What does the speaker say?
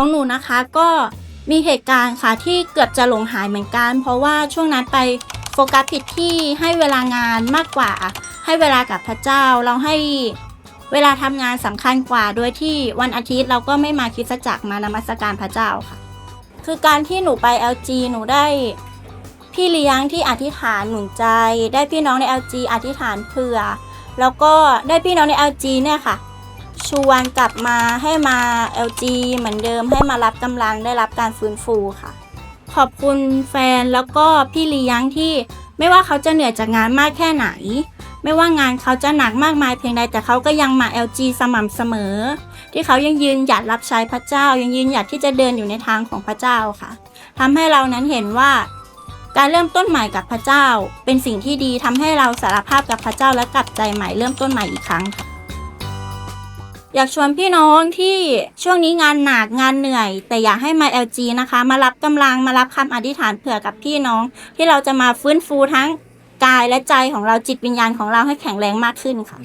ของหนูนะคะก็มีเหตุการณ์ค่ะที่เกือบจะหลงหายเหมือนกัน เพราะว่าช่วงนั้นไปโฟกัสผิดที่ให้เวลางานมากกว่า ให้เวลากับพระเจ้าเราให้เวลาทำงานสำคัญกว่า โดยที่วันอาทิตย์เราก็ไม่มาคิดจักรมานมัสการพระเจ้าค่ะ คือการที่หนูไป LG หนูได้พี่เลี้ยงที่อธิษฐานหนุนใจ ได้พี่น้องใน LG อธิษฐานเผื่อ แล้วก็ได้พี่น้องใน LG เนี่ยค่ะ ชวนกลับมาให้มา LG เหมือนเดิมให้มารับกำลังได้รับการฟื้นฟูค่ะ ขอบคุณแฟนแล้วก็พี่เลี้ยงที่ไม่ว่าเขาจะเหนื่อยจากงานมากแค่ไหน ไม่ว่างานเขาจะหนักมากมายเพียงใดแต่เขาก็ยังมา LG สม่ำเสมอ ที่เขายังยืนหยัดรับใช้พระเจ้า ยังยืนหยัดที่จะเดินอยู่ในทางของพระเจ้าค่ะทำให้เรานั้นเห็นว่าการเริ่มต้นใหม่กับพระเจ้า เป็นสิ่งที่ดีทำให้เราสารภาพกับพระเจ้าและกลับใจใหม่เริ่มต้นใหม่อีกครั้งค่ะ อยากชวนพี่น้องที่ช่วงนี้งานหนักงานเหนื่อย แต่อยากให้มา LG นะคะ มารับกำลังมารับคำอธิษฐานเผื่อกับพี่น้อง ที่เราจะมาฟื้นฟูทั้งกายและใจของเราจิตวิญญาณของเราให้แข็งแรงมากขึ้นค่ะ